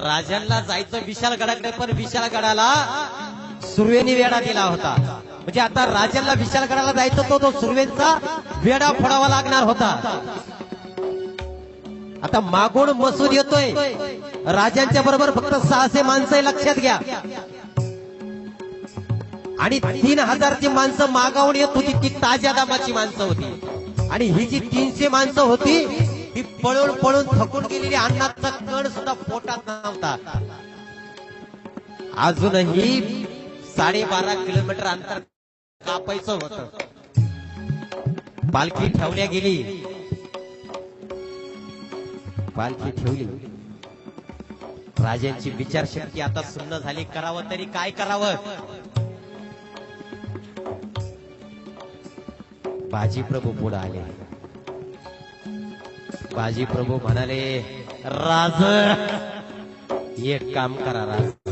राजांना जायचं विशालगडाकडे पण विशालगडाला सुर्वेनी वेडा दिला होता. म्हणजे आता राजांना विशालगडाला जायचं तो तो सुर्वेचा वेडा फोडावा लागणार होता. आता मागून मसूद येतोय. राजांच्या बरोबर फक्त सहाशे माणसं लक्षात घ्या. आणि तीन हजारची माणसं मागावून येत होती ती ताज्या दामाची माणसं होती. आणि ही जी तीनशे माणसं होती ही पळून पळून थकून गेलेली अन्नाचा कण सुद्धा पोटात असतात अजूनही साडेबारा किलोमीटर अंतर कापायचं होत. पालखी ठेवल्या गेली. पालखी ठेवली. राजांची विचारशक्ती आता सुन्न झाली. करावं तरी काय करावं? बाजी प्रभू पुढे आले. बाजी प्रभू म्हणाले राज ये काम करा राज